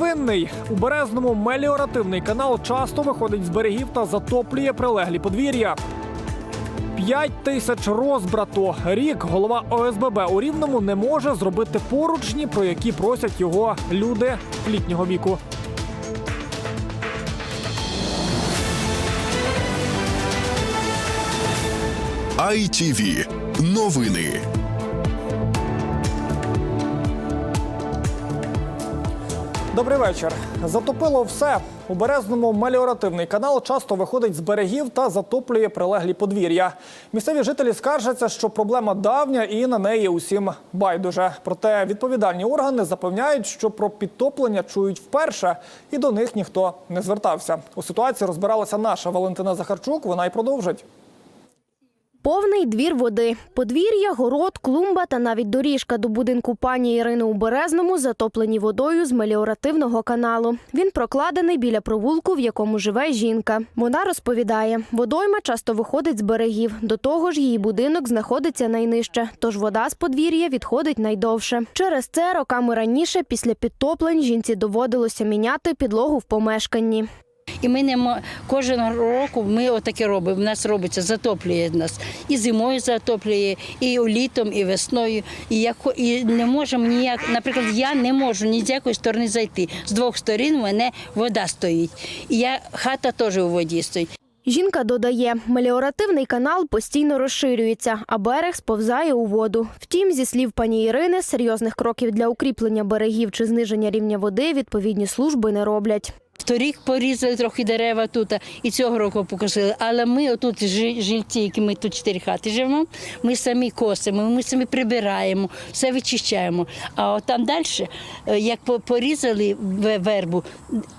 Новинний у березному меліоративний канал часто виходить з берегів та затоплює прилеглі подвір'я. П'ять тисяч розбрату. Рік голова ОСББ у Рівному не може зробити поручні, про які просять його люди літнього віку. ITV. Новини. Добрий вечір. Затопило все. У березному меліоративний канал часто виходить з берегів та затоплює прилеглі подвір'я. Місцеві жителі скаржаться, що проблема давня і на неї усім байдуже. Проте відповідальні органи запевняють, що про підтоплення чують вперше, і до них ніхто не звертався. У ситуації розбиралася наша Валентина Захарчук. Вона й продовжить. Повний двір води. Подвір'я, город, клумба та навіть доріжка до будинку пані Ірини у Березному затоплені водою з меліоративного каналу. Він прокладений біля провулку, в якому живе жінка. Вона розповідає, водойма часто виходить з берегів. До того ж, її будинок знаходиться найнижче, тож вода з подвір'я відходить найдовше. Через це роками раніше, після підтоплень, жінці доводилося міняти підлогу в помешканні. І ми не мо- кожен року ми отаке робимо. В нас робиться, затоплює нас. І зимою затоплює, і літом, і весною. І, хо- і не можемо ніяк, наприклад, я не можу ні з якої сторони зайти. З двох сторін мене вода стоїть. І я, хата теж у воді стоїть. Жінка додає, меліоративний канал постійно розширюється, а берег сповзає у воду. Втім, зі слів пані Ірини, серйозних кроків для укріплення берегів чи зниження рівня води відповідні служби не роблять. Торік порізали трохи дерева тут, і цього року покосили. Але ми отут жи- жильці, які ми тут чотири хати живемо, ми самі косимо, ми самі прибираємо, все вичищаємо. А от там далі, е, як порізали вербу,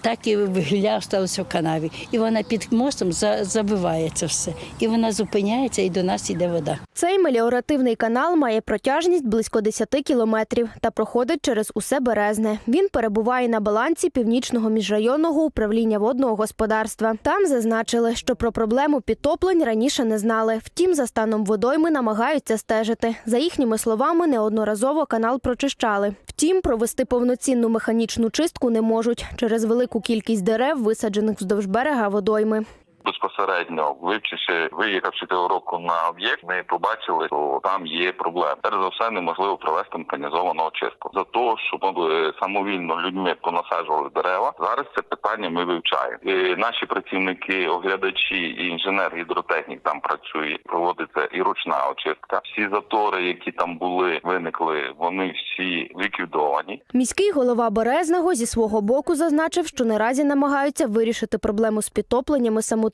так і гілля сталося в канаві. І вона під мостом забивається все. І вона зупиняється, і до нас йде вода. Цей меліоративний канал має протяжність близько 10 кілометрів та проходить через усе березне. Він перебуває на балансі північного міжрайонного управління водного господарства. Там зазначили, що про проблему підтоплень раніше не знали. Втім, за станом водойми намагаються стежити. За їхніми словами, неодноразово канал прочищали. Втім, провести повноцінну механічну чистку не можуть через велику кількість дерев, висаджених вздовж берега водойми. Безпосередньо вивчивши, виїхавши цього року на об'єкт, ми побачили, що там є проблеми. Перш за все, неможливо провести механізовану очистку. За того, щоб е, самовільно людьми понасаджували дерева. Зараз це питання ми вивчаємо. І наші працівники, оглядачі і інженер гідротехнік там працює. Проводиться і ручна очистка. Всі затори, які там були, виникли, вони всі ліквідовані. Міський голова Березного зі свого боку зазначив, що наразі намагаються вирішити проблему з підтопленнями самотужки,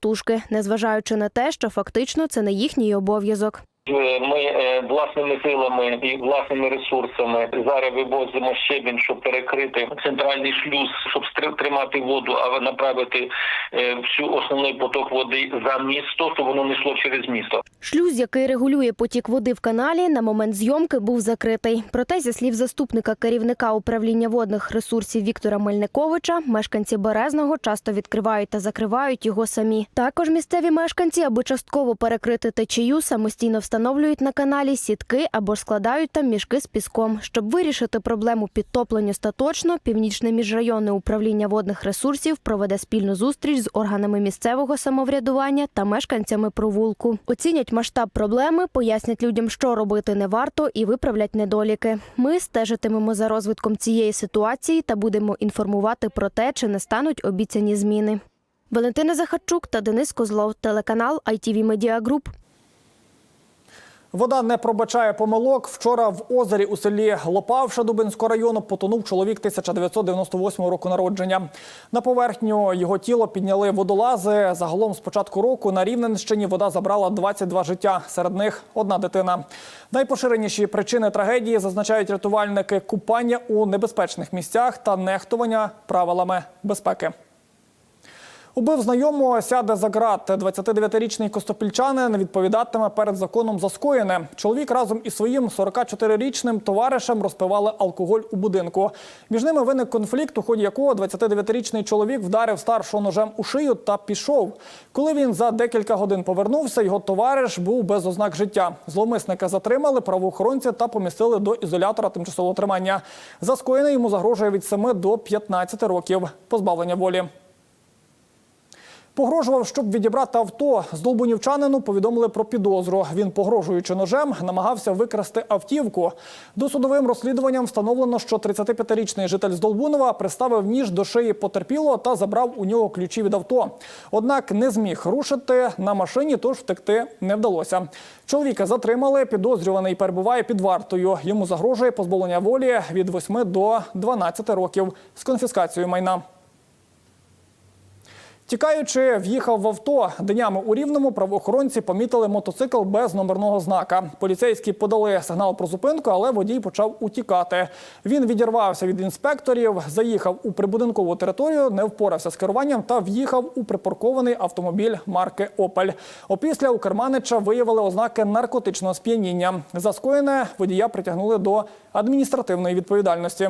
незважаючи на те, що фактично це не їхній обов'язок. Е, Ми е, власними силами і власними ресурсами зараз вивозимо щебінь, щоб перекрити центральний шлюз, щоб тримати воду, а направити е, всю основний поток води за місто, щоб воно не йшло через місто. Шлюз, який регулює потік води в каналі, на момент зйомки був закритий. Проте, зі слів заступника керівника управління водних ресурсів Віктора Мельниковича, мешканці Березного часто відкривають та закривають його самі. Також місцеві мешканці, аби частково перекрити течію, самостійно встановлюють на каналі сітки або ж складають там мішки з піском. Щоб вирішити проблему підтоплення остаточно, північне міжрайонне управління водних ресурсів проведе спільну зустріч з органами місцевого самоврядування та мешканцями провулку. Оцінять масштаб проблеми, пояснять людям, що робити не варто, і виправлять недоліки. Ми стежитимемо за розвитком цієї ситуації та будемо інформувати про те, чи не стануть обіцяні зміни. Валентина Захарчук та Денис Козлов, телеканал ITV Media Group. Вода не пробачає помилок. Вчора в озері у селі Лопавша Дубинського району потонув чоловік 1998 року народження. На поверхню його тіло підняли водолази. Загалом з початку року на Рівненщині вода забрала 22 життя. Серед них одна дитина. Найпоширеніші причини трагедії зазначають рятувальники купання у небезпечних місцях та нехтування правилами безпеки. Убив знайомого, сяде за ґрат. 29-річний костопільчанин відповідатиме перед законом за скоєне. Чоловік разом із своїм 44-річним товаришем розпивали алкоголь у будинку. Між ними виник конфлікт, у ході якого 29-річний чоловік вдарив старшого ножем у шию та пішов. Коли він за декілька годин повернувся, його товариш був без ознак життя. Зловмисника затримали правоохоронці та помістили до ізолятора тимчасового тримання. За скоєне йому загрожує від 7 до 15 років позбавлення волі. Погрожував, щоб відібрати авто. Здолбунівчанину повідомили про підозру. Він, погрожуючи ножем, намагався викрасти автівку. Досудовим розслідуванням встановлено, що 35-річний житель Здолбунова приставив ніж до шиї потерпілого та забрав у нього ключі від авто. Однак не зміг рушити на машині, тож втекти не вдалося. Чоловіка затримали. Підозрюваний перебуває під вартою. Йому загрожує позбавлення волі від 8 до 12 років з конфіскацією майна. Тікаючи, в'їхав в авто. Днями у Рівному правоохоронці помітили мотоцикл без номерного знака. Поліцейські подали сигнал про зупинку, але водій почав утікати. Він відірвався від інспекторів, заїхав у прибудинкову територію, не впорався з керуванням та в'їхав у припаркований автомобіль марки Опель. Опісля у Керманича виявили ознаки наркотичного сп'яніння. За скоєне водія притягнули до адміністративної відповідальності.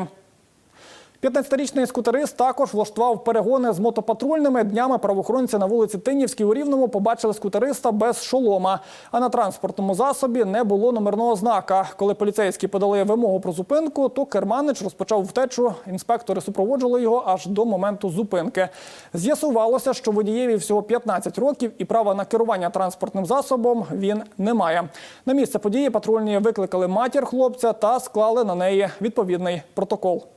15-річний скутерист також влаштував перегони з мотопатрульними. Днями правоохоронці на вулиці Тинівській у Рівному побачили скутериста без шолома. А на транспортному засобі не було номерного знака. Коли поліцейські подали вимогу про зупинку, то керманич розпочав втечу. Інспектори супроводжували його аж до моменту зупинки. З'ясувалося, що водієві всього 15 років і права на керування транспортним засобом він не має. На місце події патрульні викликали матір хлопця та склали на неї відповідний протокол.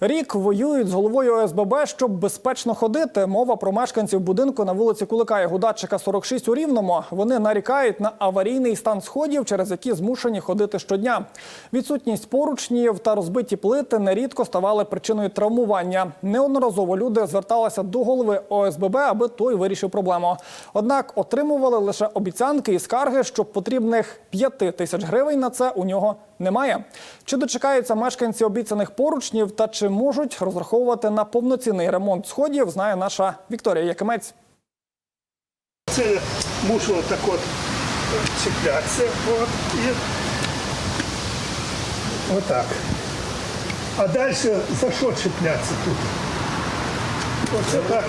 Рік воюють з головою ОСББ, щоб безпечно ходити. Мова про мешканців будинку на вулиці Кулика і Гудачика 46 у Рівному. Вони нарікають на аварійний стан сходів, через які змушені ходити щодня. Відсутність поручнів та розбиті плити нерідко ставали причиною травмування. Неодноразово люди зверталися до голови ОСББ, аби той вирішив проблему. Однак отримували лише обіцянки і скарги, що потрібних 5 тисяч гривень на це у нього немає. Чи дочекаються мешканці обіцяних поручнів та чи можуть розраховувати на повноцінний ремонт сходів, знає наша Вікторія Якимець. Це мушу отак от чіплятися. От, і отак. А далі за що чіплятися тут? Оце так.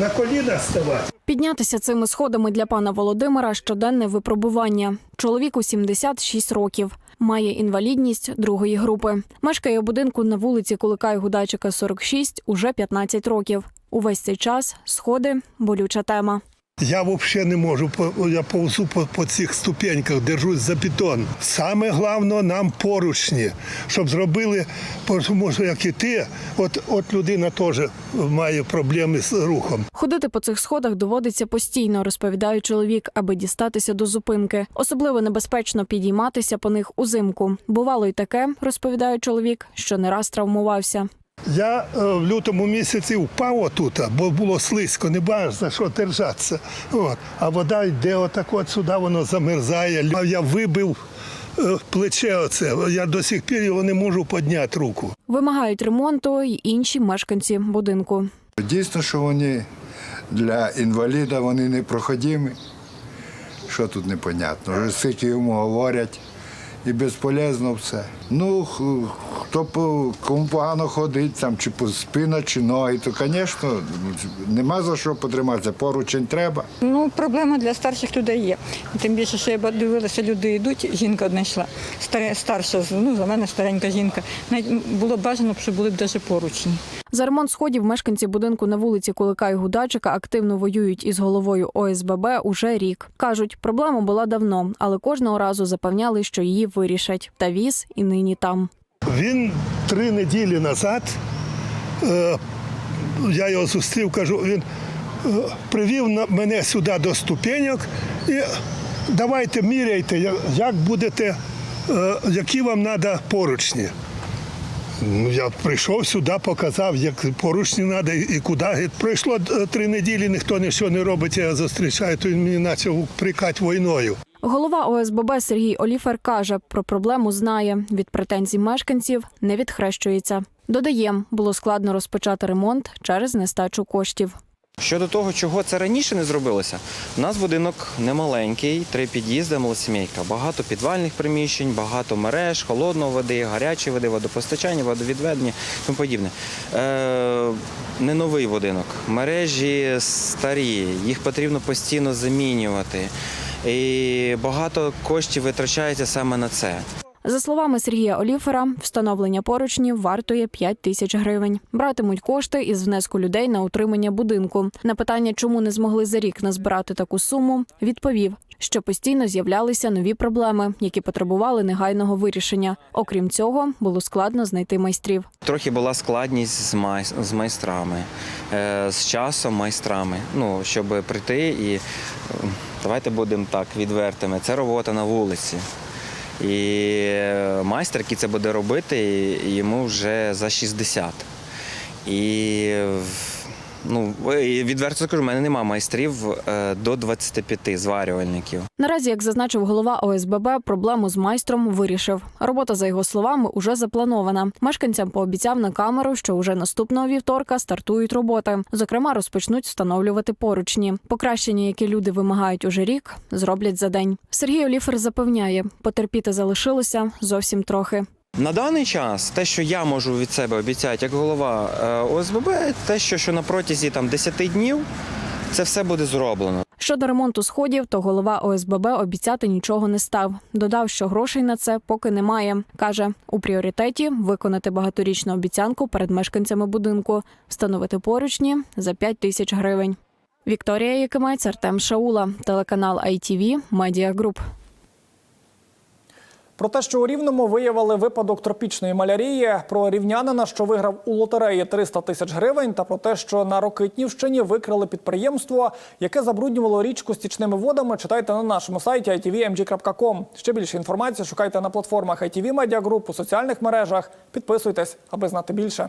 На коліна ставати. Піднятися цими сходами для пана Володимира щоденне випробування. Чоловіку 76 років. Має інвалідність другої групи. Мешкає у будинку на вулиці Кулика і Гудачика 46 уже 15 років. Увесь цей час сходи болюча тема. Я взагалі не можу, я повзу по, по цих ступеньках, держусь за бетон. Саме головне нам поручні, щоб зробили, тому що як і ти, от, от людина теж має проблеми з рухом. Ходити по цих сходах доводиться постійно, розповідає чоловік, аби дістатися до зупинки. Особливо небезпечно підійматися по них узимку. Бувало й таке, розповідає чоловік, що не раз травмувався. Я е, в лютому місяці впав отут, бо було слизько, не бачиш за що держатися. От. А вода йде отак от сюди, воно замерзає. А Я вибив е, плече оце. Я до сих пір його не можу підняти руку. Вимагають ремонту й інші мешканці будинку. Дійсно, що вони для інваліда вони непроходимі. Що тут непонятно? Вже скільки йому говорять, і безполезно все. Ну, хто по- кому погано ходить, там, чи по спина, чи ноги, то, звісно, нема за що потриматися. Поручень треба. Ну, проблема для старших людей є. Тим більше, що я дивилася, люди йдуть, жінка одна йшла, старе, старша, ну, за мене старенька жінка. Навіть було бажано, щоб були б навіть поручні. За ремонт сходів мешканці будинку на вулиці Кулика і Гудачика активно воюють із головою ОСББ уже рік. кажуть, проблема була давно, але кожного разу запевняли, що її вирішать. Та віз і нині там. Він три неділі назад, е, я його зустрів, кажу, він е, привів мене сюди до ступеньок і давайте міряйте, як будете, е, які вам треба поручні. Ну, я прийшов сюди, показав, як поручні треба і куди. Е, три неділі, ніхто нічого не робить, я зустрічаю, то він мені почав прикати війною. Голова ОСББ Сергій Оліфер каже, про проблему знає. Від претензій мешканців не відхрещується. Додає, було складно розпочати ремонт через нестачу коштів. Щодо того, чого це раніше не зробилося, у нас будинок немаленький, три під'їзди, малосімейка. Багато підвальних приміщень, багато мереж, холодної води, гарячої води, водопостачання, водовідведення тому подібне. Е, не новий будинок. Мережі старі, їх потрібно постійно замінювати. І багато коштів витрачається саме на це. За словами Сергія Оліфера, встановлення поручнів вартує 5 тисяч гривень. Братимуть кошти із внеску людей на утримання будинку. На питання, чому не змогли за рік назбирати таку суму, відповів, що постійно з'являлися нові проблеми, які потребували негайного вирішення. Окрім цього, було складно знайти майстрів. Трохи була складність з, май... з майстрами, е, з часом майстрами. Ну, щоб прийти і е, давайте будемо так відвертими. Це робота на вулиці. І е, майстер, який це буде робити, йому вже за 60. І ну, відверто скажу, в мене немає майстрів е, до 25 зварювальників. Наразі, як зазначив голова ОСББ, проблему з майстром вирішив. Робота, за його словами, уже запланована. Мешканцям пообіцяв на камеру, що уже наступного вівторка стартують роботи. Зокрема, розпочнуть встановлювати поручні. Покращення, які люди вимагають уже рік, зроблять за день. Сергій Оліфер запевняє, потерпіти залишилося зовсім трохи. На даний час те, що я можу від себе обіцяти як голова е, ОСББ, те, що, що на протязі там 10 днів це все буде зроблено. Щодо ремонту сходів, то голова ОСББ обіцяти нічого не став. Додав, що грошей на це поки немає. каже у пріоритеті виконати багаторічну обіцянку перед мешканцями будинку, встановити поручні за 5 тисяч гривень. Вікторія Якимець, Артем Шаула, телеканал ITV, Media Group. Про те, що у Рівному виявили випадок тропічної малярії, про рівнянина, що виграв у лотереї 300 тисяч гривень, та про те, що на Рокитнівщині викрили підприємство, яке забруднювало річку стічними водами. Читайте на нашому сайті itvmg.com. Ще більше інформації шукайте на платформах ITV Media Group, у соціальних мережах. Підписуйтесь, аби знати більше.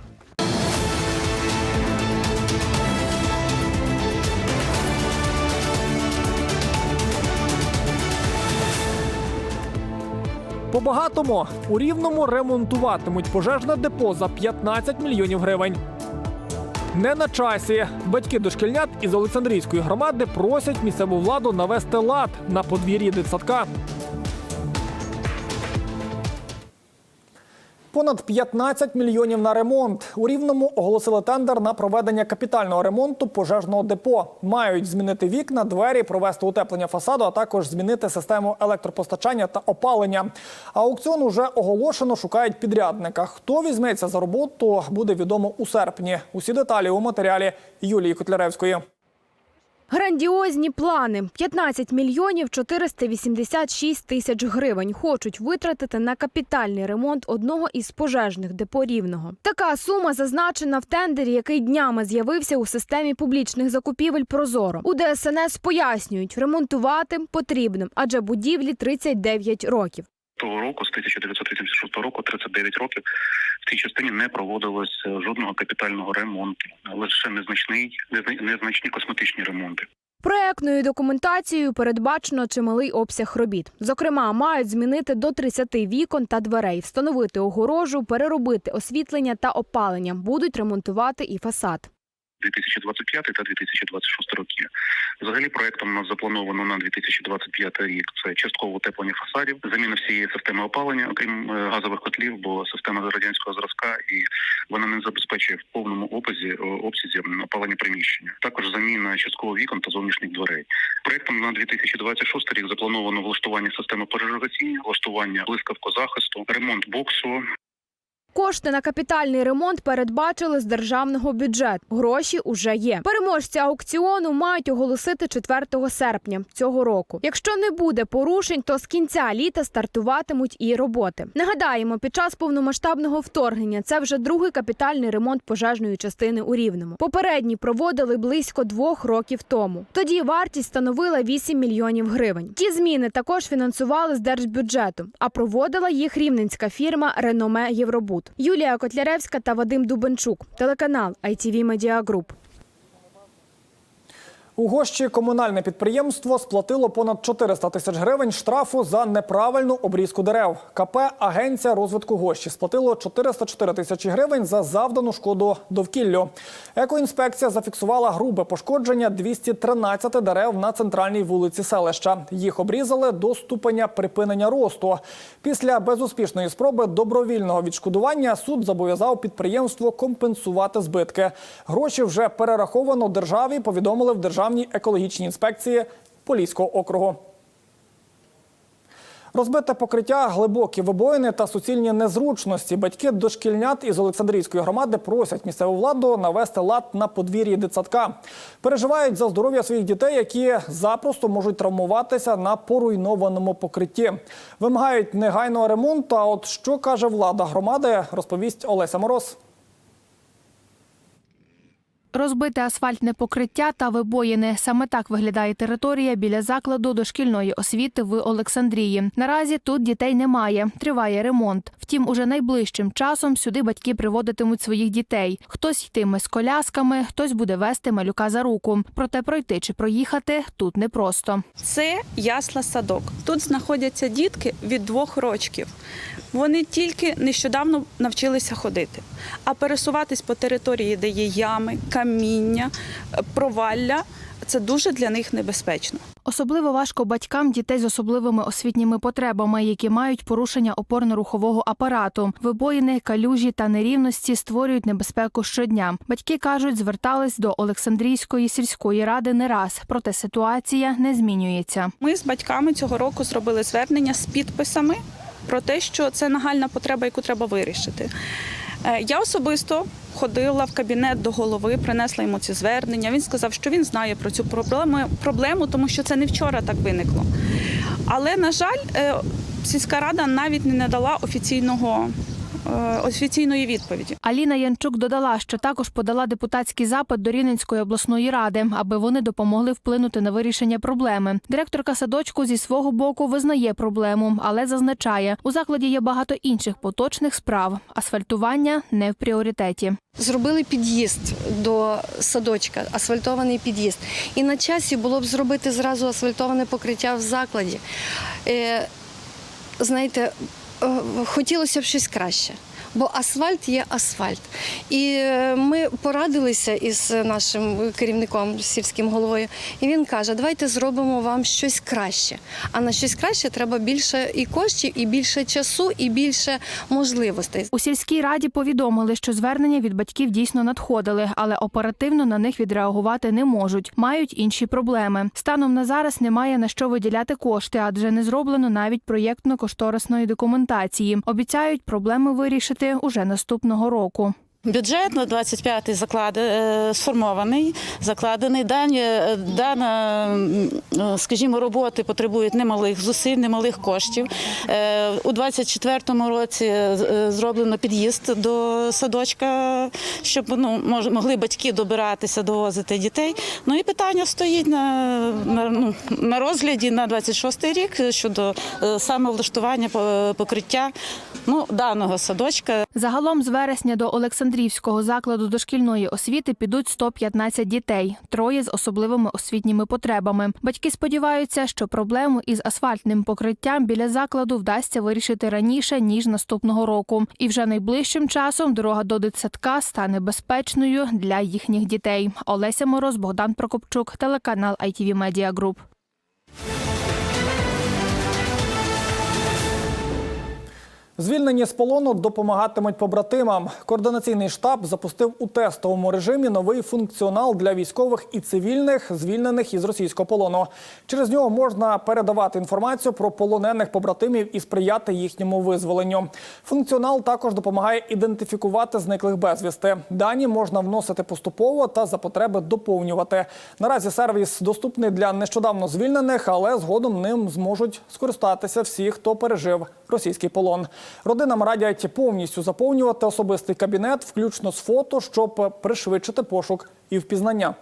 По-багатому у Рівному ремонтуватимуть пожежне депо за 15 мільйонів гривень. Не на часі. Батьки дошкільнят із Олександрійської громади просять місцеву владу навести лад на подвір'ї дитсадка. Понад 15 мільйонів на ремонт. У Рівному оголосили тендер на проведення капітального ремонту пожежного депо. Мають змінити вікна, двері, провести утеплення фасаду, а також змінити систему електропостачання та опалення. Аукціон уже оголошено, шукають підрядника. Хто візьметься за роботу, буде відомо у серпні. Усі деталі у матеріалі Юлії Котляревської. Грандіозні плани 15 мільйонів 486 тисяч гривень хочуть витратити на капітальний ремонт одного із пожежних депо Рівного. Така сума зазначена в тендері, який днями з'явився у системі публічних закупівель Прозоро. У ДСНС пояснюють, ремонтувати потрібно, адже будівлі 39 років. Року, з 1986 року, 39 років, в цій частині не проводилось е, жодного капітального ремонту, лише незначний, незначні косметичні ремонти. Проектною документацією передбачено чималий обсяг робіт. Зокрема, мають змінити до 30 вікон та дверей, встановити огорожу, переробити освітлення та опалення. Будуть ремонтувати і фасад. 2025 та 2026 роки. Взагалі проектом нас заплановано на 2025 рік. Це часткове утеплення фасадів, заміна всієї системи опалення, окрім е, газових котлів, бо система радянського зразка і вона не забезпечує в повному обсязі е, обсязі опалення приміщення. Також заміна частково вікон та зовнішніх дверей. Проектом на 2026 рік заплановано влаштування системи пожежогасіння, влаштування блискавкозахисту, ремонт боксу, Кошти на капітальний ремонт передбачили з державного бюджету. Гроші уже є. Переможця аукціону мають оголосити 4 серпня цього року. Якщо не буде порушень, то з кінця літа стартуватимуть і роботи. Нагадаємо, під час повномасштабного вторгнення це вже другий капітальний ремонт пожежної частини у Рівному. Попередній проводили близько двох років тому. Тоді вартість становила 8 мільйонів гривень. Ті зміни також фінансували з держбюджету, а проводила їх рівненська фірма Реноме Євробуд. Юлія Котляревська та Вадим Дубенчук. Телеканал ITV Media Group. У Гощі комунальне підприємство сплатило понад 400 тисяч гривень штрафу за неправильну обрізку дерев. КП Агенція розвитку Гощі сплатило 404 тисячі гривень за завдану шкоду довкіллю. Екоінспекція зафіксувала грубе пошкодження 213 дерев на центральній вулиці селища. Їх обрізали до ступеня припинення росту. Після безуспішної спроби добровільного відшкодування суд зобов'язав підприємство компенсувати збитки. Гроші вже перераховано державі. Повідомили в державній екологічній інспекції Поліського округу. Розбите покриття, глибокі вибоїни та суцільні незручності. Батьки дошкільнят із Олександрійської громади просять місцеву владу навести лад на подвір'ї дитсадка. Переживають за здоров'я своїх дітей, які запросто можуть травмуватися на поруйнованому покритті. Вимагають негайного ремонту. А от що каже влада громади, розповість Олеся Мороз. Розбите асфальтне покриття та вибоїни. Саме так виглядає територія біля закладу дошкільної освіти в Олександрії. Наразі тут дітей немає. Триває ремонт. Втім, уже найближчим часом сюди батьки приводитимуть своїх дітей. Хтось йтиме з колясками, хтось буде вести малюка за руку. Проте пройти чи проїхати тут непросто. Це ясла садок. Тут знаходяться дітки від двох рочків. Вони тільки нещодавно навчилися ходити, а пересуватись по території, де є ями, каміння, провалля. Це дуже для них небезпечно. Особливо важко батькам дітей з особливими освітніми потребами, які мають порушення опорно-рухового апарату. Вибоїни, калюжі та нерівності створюють небезпеку щодня. Батьки кажуть, звертались до Олександрійської сільської ради не раз, проте ситуація не змінюється. Ми з батьками цього року зробили звернення з підписами про те, що це нагальна потреба, яку треба вирішити. Е, Я особисто ходила в кабінет до голови, принесла йому ці звернення. Він сказав, що він знає про цю проблему, тому що це не вчора так виникло. Але, на жаль, е, сільська рада навіть не надала офіційного, офіційної відповіді. Аліна Янчук додала, що також подала депутатський запит до Рівненської обласної ради, аби вони допомогли вплинути на вирішення проблеми. Директорка садочку зі свого боку визнає проблему, але зазначає, у закладі є багато інших поточних справ. Асфальтування не в пріоритеті. Зробили під'їзд до садочка, асфальтований під'їзд. І на часі було б зробити зразу асфальтоване покриття в закладі. Е, знаєте, е, хотілося б щось краще. Бо асфальт є асфальт. І е, ми порадилися із нашим керівником, сільським головою, і він каже: давайте зробимо вам щось краще. А на щось краще треба більше і коштів, і більше часу, і більше можливостей. У сільській раді повідомили, що звернення від батьків дійсно надходили, але оперативно на них відреагувати не можуть. Мають інші проблеми. Станом на зараз немає на що виділяти кошти, адже не зроблено навіть проєктно-кошторисної документації. Обіцяють проблеми вирішити уже наступного року. Бюджет на 25-й заклад е, сформований, закладений. Дані, е, дана, е, скажімо, роботи потребують немалих зусиль, немалих коштів. У 24-му році зроблено під'їзд до садочка, щоб ну, могли батьки добиратися, довозити дітей. Ну і питання стоїть на, на, ну, на розгляді на 26-й рік щодо саме покриття ну, даного садочка. Загалом з вересня до Олександрівського закладу дошкільної освіти підуть 115 дітей, троє з особливими освітніми потребами. Батьки сподіваються, що проблему із асфальтним покриттям біля закладу вдасться вирішити раніше ніж наступного року. І вже найближчим часом дорога до дитсадка стане безпечною для їхніх дітей. Олеся Мороз, Богдан Прокопчук, телеканал ITV Media Group. Звільнені з полону допомагатимуть побратимам. Координаційний штаб запустив у тестовому режимі новий функціонал для військових і цивільних, звільнених із російського полону. Через нього можна передавати інформацію про полонених побратимів і сприяти їхньому визволенню. Функціонал також допомагає ідентифікувати зниклих безвісти. Дані можна вносити поступово та за потреби доповнювати. Наразі сервіс доступний для нещодавно звільнених, але згодом ним зможуть скористатися всі, хто пережив російський полон. Родинам радять повністю заповнювати особистий кабінет, включно з фото, щоб пришвидшити пошук і впізнання.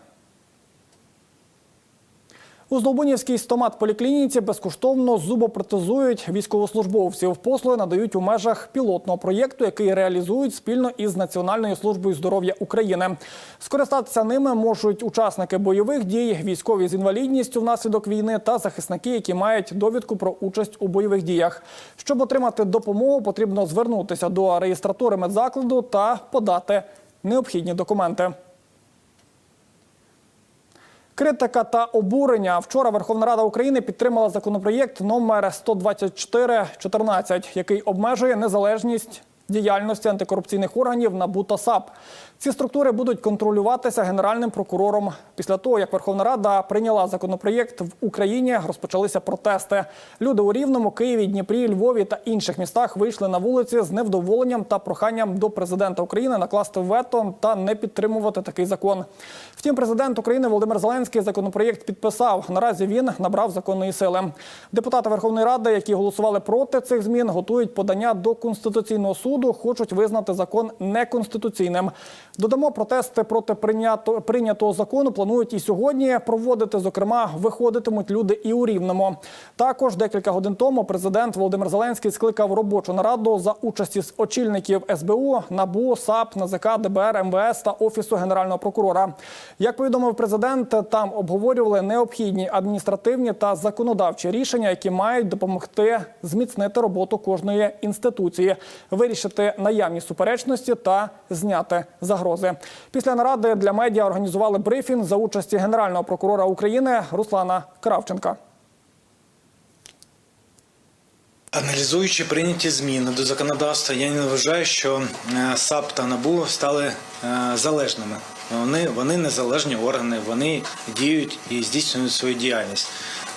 У Здолбунівській стомат-поліклініці безкоштовно зубопротезують військовослужбовців. Послуги надають у межах пілотного проєкту, який реалізують спільно із Національною службою здоров'я України. Скористатися ними можуть учасники бойових дій, військові з інвалідністю внаслідок війни та захисники, які мають довідку про участь у бойових діях. Щоб отримати допомогу, потрібно звернутися до реєстратури медзакладу та подати необхідні документи. Критика та обурення. Вчора Верховна Рада України підтримала законопроєкт номер 12414, який обмежує незалежність діяльності антикорупційних органів НАБУ та САП. Ці структури будуть контролюватися генеральним прокурором. Після того, як Верховна Рада прийняла законопроєкт в Україні, розпочалися протести. Люди у Рівному, Києві, Дніпрі, Львові та інших містах вийшли на вулиці з невдоволенням та проханням до президента України накласти вето та не підтримувати такий закон. Втім, президент України Володимир Зеленський законопроєкт підписав. Наразі він набрав законної сили. Депутати Верховної Ради, які голосували проти цих змін, готують подання до конституційного суду, хочуть визнати закон неконституційним. Додамо протести проти прийнято, прийнятого закону. Планують і сьогодні проводити. Зокрема, виходитимуть люди і у Рівному. Також декілька годин тому президент Володимир Зеленський скликав робочу нараду за участі з очільників СБУ, НАБУ, САП, НАЗК, ДБР, МВС та офісу генерального прокурора. Як повідомив президент, там обговорювали необхідні адміністративні та законодавчі рішення, які мають допомогти зміцнити роботу кожної інституції, вирішити наявні суперечності та зняти загрози. Після наради для медіа організували брифінг за участі генерального прокурора України Руслана Кравченка. Аналізуючи прийняті зміни до законодавства, я не вважаю, що е, САП та НАБУ стали е, залежними. Вони, вони незалежні органи, вони діють і здійснюють свою діяльність.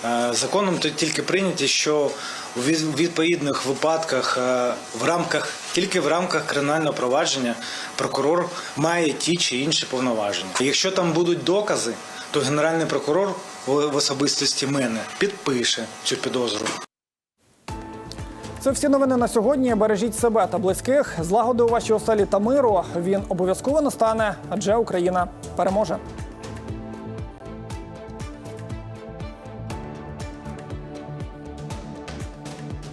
Е, Законом тут тільки прийняті, що у відповідних випадках е, в рамках тільки в рамках кримінального провадження прокурор має ті чи інші повноваження. Якщо там будуть докази, то генеральний прокурор в особистості мене підпише цю підозру. Це всі новини на сьогодні. Бережіть себе та близьких. Злагоди у вашій оселі та миру. Він обов'язково настане, адже Україна переможе.